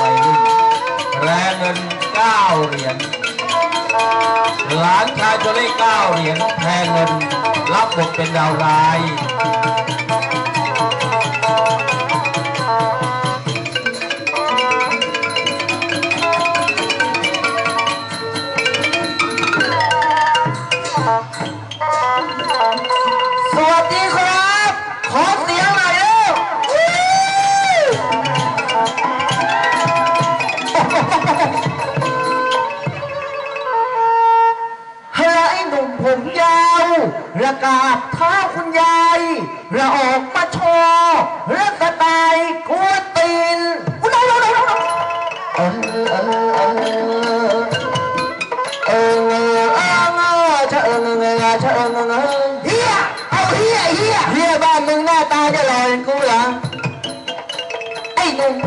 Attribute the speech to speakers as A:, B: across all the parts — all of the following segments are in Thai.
A: วัยรุ่นแรงเงินเก้าเหรียญหลานชายตัวเลขเก้าเหรียญแทนเงินรับบทเป็นดาวร้าย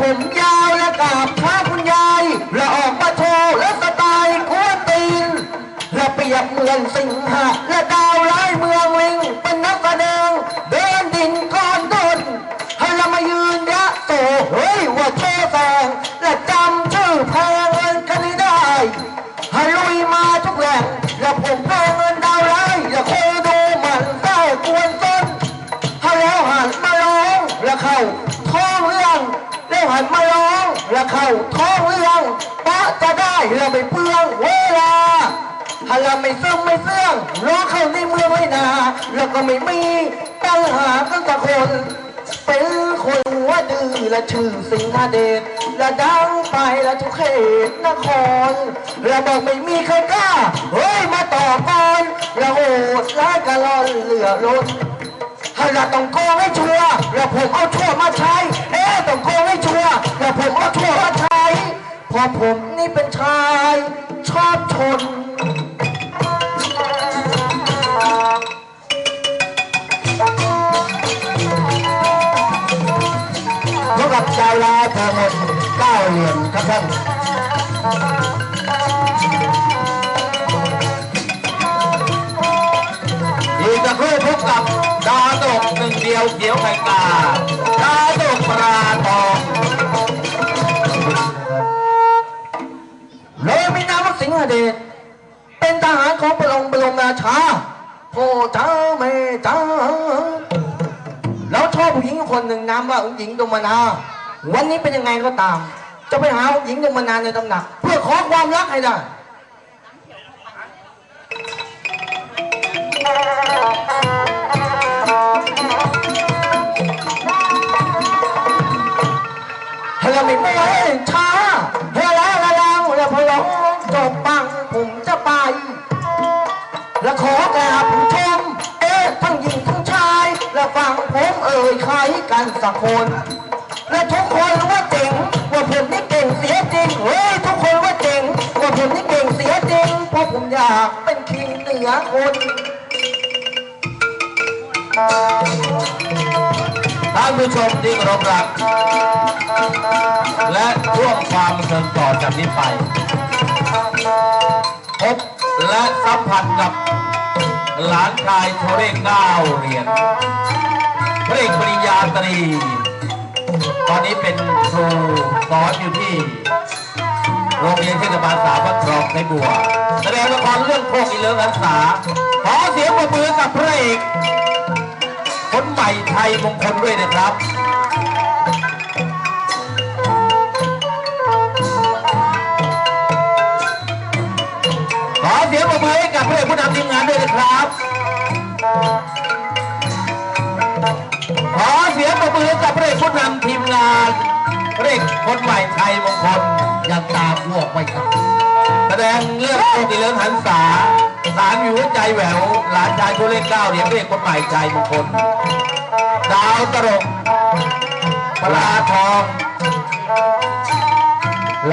B: ผมยาวและกราบเท้าคุณยายและออกมาโชว์และสไตล์กวนตีนและเปียบเหมือนสิงหะและดาวาท้องเรื่องปะจะได้เราไม่เปลืองเวลาถ้าเราไม่ซึมไม่เสื่องรอเข้าในเมืองไว้นาแล้วก็ไม่มีปัญหากันสักคน เป็นคนหัวดื้อและชื่อสิงหาเดชและดังไปและทุกเขตนครและบอกไม่มีใครกล้าเฮ้ยมาต่อก่อนและโหดร้ายกะลอนเหลือล้นห้เราต้องโกงให้ชัวร์แล้วผมเอาชั่วมาใช้เอ๊ต้องโกงให้ ผมนี่เป็นชาย ชอบชนเท่ากับดาวลาพอหมดเก้าเหรียญครับท่าน
A: อีกสักครู่พบกับดาวตกหนึ่งเดียวเขียวไข่กาดาวตกปลา
B: เดชเป็นทหารของพระองค์บรมราชาพ่อจ้าแม่จ้าแล้วชอบผู้หญิงคนหนึ่งนามว่าองค์หญิงดมนา วันนี้เป็นยังไงก็ตาม จะไปหาองค์หญิงดมนาในตำหนัก เพื่อขอความรักให้ได้ให้เราไม่ไม่ ใครกันสักคน และทุกคนว่าเจ๋งว่าผมนี่เก่งเสียจริงเฮ้ยทุกคนว่าเจ๋งว่าผมนี่เก่งเสียจริงเพราะผมอยากเป็นคิงเหนือคน
A: ท่านผู้ชมที่เคารพรัก และร่วมความบันเทิงต่อจากนี้ไป พบและสัมผัสกับหลานชายโทเรศเก้าเหรียญ พระเอกปริญญาตรี ตอนนี้เป็นครูสอนอยู่ที่โรงเรียนเทศบาลสามวัดครองในบัว แสดงละครเรื่องโคกอีเลิงอันสาขอเสียงปรบมือกับพระเอกคนใหม่ไทยมงคลด้วยนะครับขอเสียงปรบมือให้กับพระเอกผู้นำทีมงานด้วยนะครับ มือกับพระเอกผู้นำทีมงานพระเอกคนใหม่ไทยมงคลยังตาพวกไว้ครับแสดงเรื่องโคกิเลิงหันษาสารอยู่หัวใจแหววหลานชายชูเล่นเก้าเรียญพระเอกคนใหม่ไทยมงคลดาวตลกปลาทอง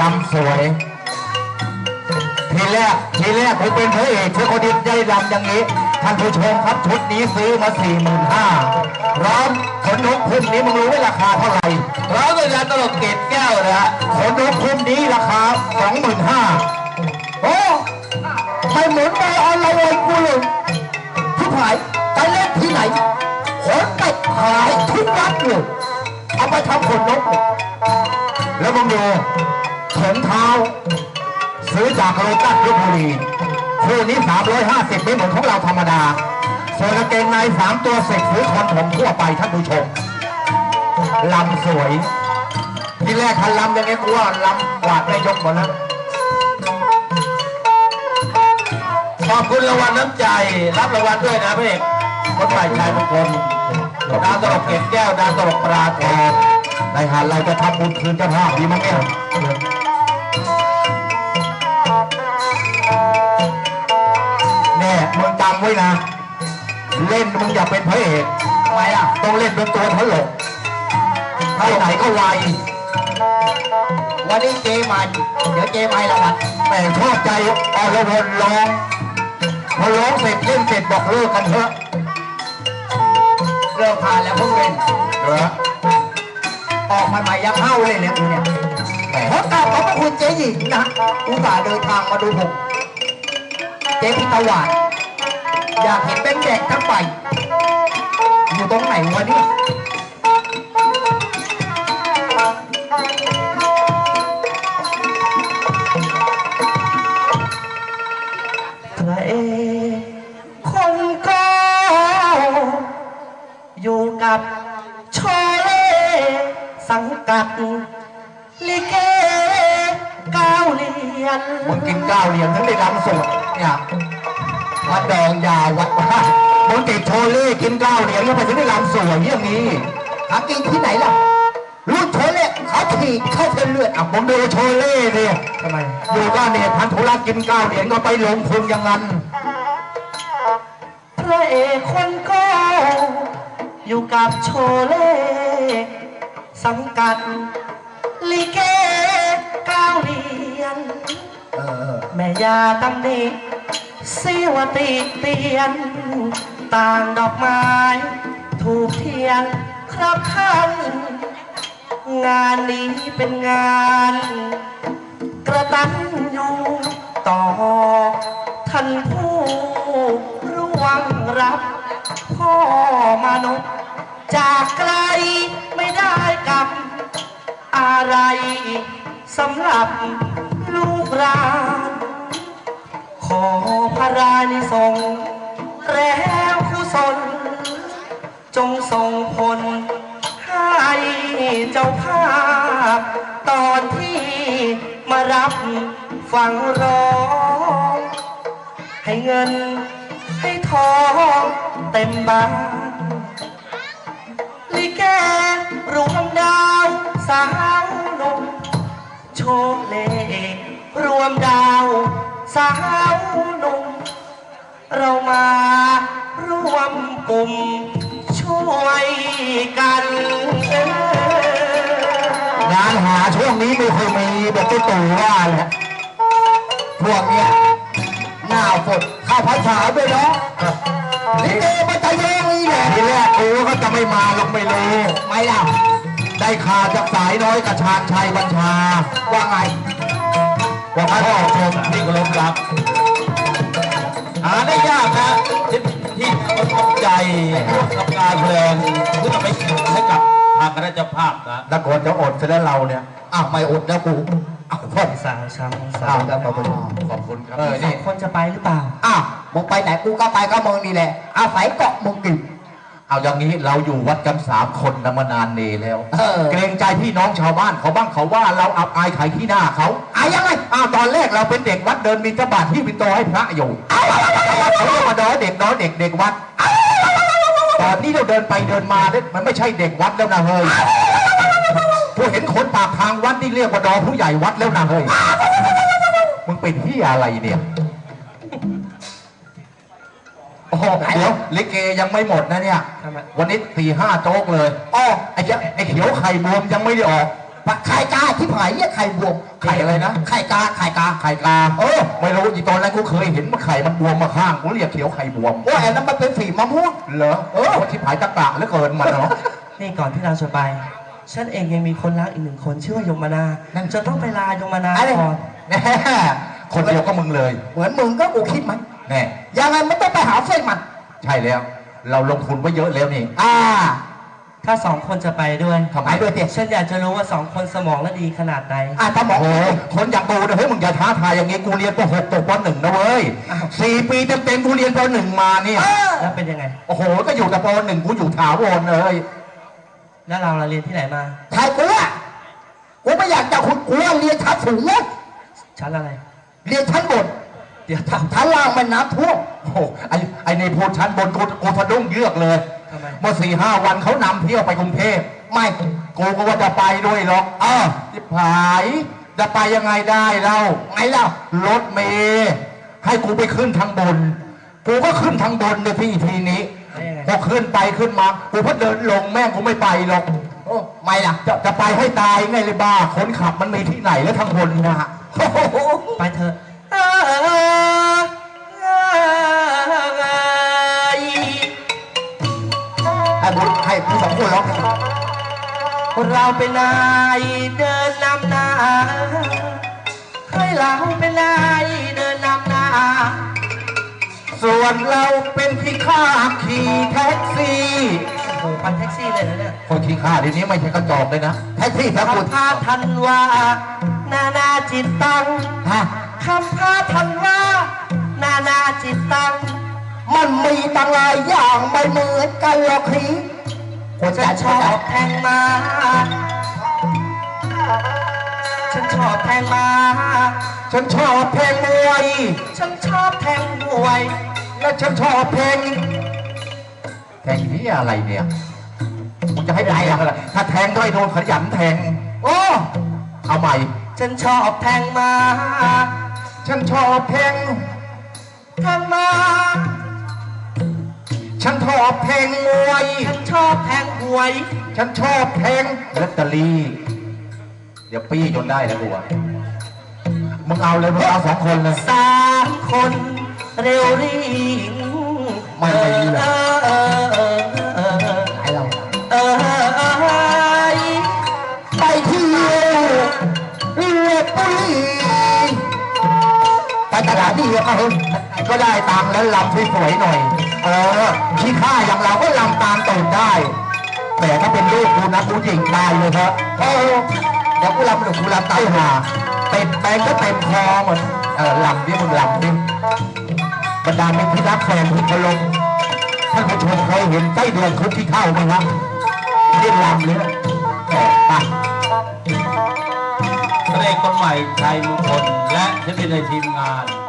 B: ลำสวยทีแรกทีแรกผมเป็นพระเอกเชื่อคนดียวได้ลำอย่างนี้ ท่านผู้ชมครับชุดนี้ซื้อมาสี่หมื่นห้าร้อมขนนกพุ่มนี้มึงรู้ไหมราคาเท่าไหร่
A: ร้อมด้วยการตลกเกตแก้วนะฮะ
B: ขนนกพุ่มนี้ราคาสองหมื่นห้าโอ้ไม่เหมือนไปออนไลน์เลยกูเลยที่ผายไปเล่นที่ไหนขนไปขายทุกวัดเลยเอาไปทำขนนก แล้วมึงดู
C: ถุงเท้า ซื้อจากโลตัสลพบุรี คู่นี้ 350ไม่เหมือนของเราธรรมดาส่วนกางเกงในสามตัวเสกซื้อคอนผมทั่วไปท่านผู้ชมลำสวย ที่แรกคันลำยังไงกูว่าลำกวาดได้ยกหมดแล้ว
A: ขอบคุณรางวัลน้ำใจ รับรางวัลด้วยนะพระเอกคนฝ่ายชายมงคลดาวตลกเก็บแก้วดาวตลกปลาทอง
C: ในหาดเราจะทำบุญคืนเจ้าภาพดีมั้งเนี่ย แน่มึงจำไว้นะ เล่นมึงอย่าเป็นพระเอกทำไมอะ ต้องเล่นเป็นตัวตลกไปไหนก็ไว
B: วันนี้เจมาเดี๋ยวเจมาให้รางวัล
C: แต่ชอบใจอรพลร้องพอร้องเสร็จเล่นเสร็จบอกเลิกกันเถอะ
B: เริ่มผ่านแล้วเพิ่งเล่น
C: เหรอ
B: ออกมาใหม่ยังเข้าเลยเนี่ยกูเนี่ย
C: แหม
B: ขอกราบขอบพระคุณเจ๊หญิงนะอุตส่าห์เดินทางมาดูผม เจ๊พิตวาดอยากเห็นเป็นแดกทั้งใบอยู่ตรงไหนวะเนี่ย
D: พระเอกคนก็อยู่กับโชเล่สังกัดลิเกเก้าเหรียญ
C: มึงกินก้าวเหรียญทั้งได้รำสด เนี่ยวัดดองยาววัดว่ามึงติดโชเล่กินก้าวเหรียญแล้วไปถึงได้รำสวยอย่างนี้
B: หากินที่ไหนล่ะรุ่นโชเล่เขาถีบเข้าเส้นเลือด
C: อะผมดูโชเล่เนี่ย
D: ทำไม
C: อยู่ก็เนี่ยพันธุรักกินก้าวเหรียญก็ไปลงทุนอย่างนั้น
D: พระเอกคนก็อยู่กับโชเล่สังกัดลิเกเก้าเหรียญ
B: เออ
D: แม่ยาตำหนิ สิวติเตียน ต่างดอกไม้ ถูกเทียนครับท่านงานนี้เป็นงาน กระตันอยู่ต่อ ท่านผู้ร่วงรับ พ่อมนุษย์ จากไกลไม่ได้กับอะไรสำหรับลูกหลาน ขอพระรานิสงส์แล้วคุศลจงส่งผลให้เจ้าภาพ ตอนที่มารับฟังร้อง ให้เงินให้ทองเต็มบ้านลิเกรวมดาวสาวนุ่มโชคเลรวมดาว สาวหนุ่ม เรามาร่วมกลุ่มช่วยกันเอองา
C: นหาช่วงนี้ไม่เคยมีแบบที่ตู่ว่าแหละ
B: พวกเนี้ยหน้าฝนเข้าภาษาด้วยเนาะลิเกมันจะแย่งนี่แหละ
C: ทีแรกกูก็จะไม่มาหรอกไม่รู้
B: ไม่ล่ะ
C: ได้ข่าวจากสายน้อยกับชาญชัยบัญชา
B: ว่าไง
C: ว่าพ่อชม
A: ที่เคารพรักหาได้ยากนะที่ที่ประทับใจกับการแสดงเพื่อไปให้กับทางคณะเจ้าภาพนะ
C: ตะโกนจะอดซะแล้วเราเนี่ย
B: อ้าวไม่อดนะกูอ้าวพ่อ
D: สาวช้ำสา
C: อ้าว
D: ว
C: แล้วขอบคุณขอบคุณครับ
B: เออ
D: ส
B: นี่
D: องคนจะไปหรือเปล่า
B: อ้าวมึงไปไหนกูก็ไปก็มึงนี่แหละอาศัยเกาะมึงกิน
C: เอาอย่างนี้เราอยู่วัดกันสามคนนะมานานเนแล้ว
B: เออ
C: เกรงใจพี่น้องชาวบ้านเขาบ้างเขาว่าเราอับอายขายที่หน้าเขา
B: อายังไง
C: อ้าวตอนแรกเราเป็นเด็กวัดเดินบิณฑบาตที่ปินโตให้พระอยู่เขาเรียกว่าน้อยเด็กน้อยเด็กเด็กวัดตอนนี้เราเดินไปเดินมาเนี่ยมันไม่ใช่เด็กวัดแล้วนะเฮ้ยผู้เห็นคนปากทางวัดนี่เรียกว่าดอผู้ใหญ่วัดแล้วนะเฮ้ยมึงเป็นที่อะไรเนี่ย โอ้โหเดี๋ยวลิเกยังไม่หมดนะเนี่ย
D: ทำไม
C: วันนี้สี่ห้าโจ๊กเลย
B: อ๋อ
C: ไอ้เจ้าไอ้เขียวไข่บวมยังไม่ได้ออก
B: ไข่กาที่ผายเนี่ยไข่บวม
C: ไข่อะไรนะ
B: ไข่กาไข่กา
C: ไข่กา เออ ไม่รู้อีตอนนั้นกูเคยเห็นมันไข่มันบวมมาข้างกูเรียกเขียวไข่บวม
B: โอ้ยอันนั้นมันเป็นฝีมะม่วง
C: เหรอ เออที่ผายตะกะเหลือเกินมันเนาะ
D: นี่ก่อนที่เราจะไป ฉันเองยังมีคนรักอีกหนึ่งคนชื่อว่ายมนา
C: นั่น
D: จะต้องไปลายมนา
B: อะไร
D: ก่อน
C: แน่คนเดียวก็มึงเลย
B: เหมือนมึงก็กูคิดมัน
C: แน่
B: ยังไงมันต้องไปหาเส้นมัน
C: ใช่แล้ว เราลงทุนไว้เยอะแล้วนี่
B: อ่า
D: ถ้าสองคนจะไปด้วย
B: ทำไม ด้วยเด็ก
D: ฉันอยากจะรู้ว่าสองคนสมองและดีขนาดไหน
B: อะถ้าหมอ
C: โอ้โหคนอย่างกูนะเฮ้ยมึงอย่าท้าทายอย่างงี้กูเรียนป .6 ตกป .1 นะเว้ยสี่ปีเต็มๆกูเรียนป .1 มาเนี่ย
D: แล้วเป็นยังไง
C: โอ้โห ก็อยู่แต่ป .1 กูอยู่ถาวรเลย
D: แล้วเราเราเรียนที่ไหนมา
B: ใครกูอะกูไม่อยากจะคุณกูเรียนชั้นสูงนะ
D: ชั้นอะไร
B: เรียนชั้นบน
D: เดี๋ยวท
B: ชั้นล่างมันน้ำท่วม
C: โอ้โหไอ้ไอ้ในพูดชั้นบนกูกูสะดุ้งเยือกเลยำ
D: ทำไม
C: เมื่อสี่ห้าวันเขานำเที่ยวไปกรุงเทพ
B: ไม่
C: กูก็ว่าจะไปด้วยหรอกเออทิพหายจะไปยังไงได้เล่า
B: ไงเล่าร
C: ถเมย์ให้กูไปขึ้นทางบน กูก็ขึ้นทางบนในที่ทีนี้
D: ได้ยังไง
C: พอขึ้นไปขึ้นมากูก็เดินลงแม่งกูไม่ไปหรอก
B: โอ้ไม่ล่ะ
C: จะจะไปให้ตายไงเลยบ้าคนขับมันมีที่ไหนแล้วทางบนนะฮะโอ้โห
D: ไปเถอะ
B: ให้บุญให้ผู้สองคนร้อง
D: เราเป็นนายเดินนำหน้าให้เราเป็นนายเดินนำหน้า
C: ส่วนเราเป็นพี่ข้าขี่แท็กซี่
D: โอ้โหปันแท็กซี่เลยนะเนี่ย
C: คนขี่ข้าเดี๋ยวนี้ไม่ใช่กระจอกเลยนะ
B: แท็กซี่พระคุณ
D: คำพาทันว่า นานาจิตตัง
B: ฮะ
D: คำพาทันว่า นานาจิตตัง
B: มันมีตั้งหลายอย่างไม่เหมือนกันหรอกทีคน
D: ฉั
B: จะ
D: นช
B: อบบ
D: แทงมา ฉันชอบแทงมา
C: ฉันชอบเพลงมวย
D: ฉันชอบแทงมวย
C: และฉันชอบเพลงแทงที่อะไรเนี่ยมึงจะให้ได้อะไรถ้าแทงด้วยโดนขยันแทง
B: โอ้
C: เอาใหม่
D: ฉันชอบแทงมา
C: ฉันชอบเพลง
D: แทงมา
C: ฉันชอบเพลงมวย
D: ฉันชอบแทงหวย
C: ฉันชอบเพลงลอตเตอรี่เดี๋ยวปี้จนได้แล้วกูอะมึงเอาเลยมึงเอาสองคนเลย
D: สามคนเร็วรีง
C: ไม่ไม่มีเลย
D: เออเออเออเออ
B: ไปตลาดดีก็เฮ้ย
C: ก็ได้ตังค์แล้วลำสวยๆหน่อย เออขี้ข้าอย่างเราก็ลำตามตูดได้ แต่ถ้าเป็นลูกกูนะกูหยิงได้เลยครับ
B: เออเดี๋ยวกูรับหนูกูรับ
C: ไต้
B: ตาย
C: หาเต็มแปลงก็เต็มคอหมดเออลำดิมึงลำดิบรรดามิตรที่รักแฟนที่เคารพท่านผู้ชมเคยเห็นไส้เดือนคุกที่เข้าไหมครับเล่นลำเลยแหมไป
A: พระเอกคนใหม่ชัยมงคลและที่เป็นในทีมงาน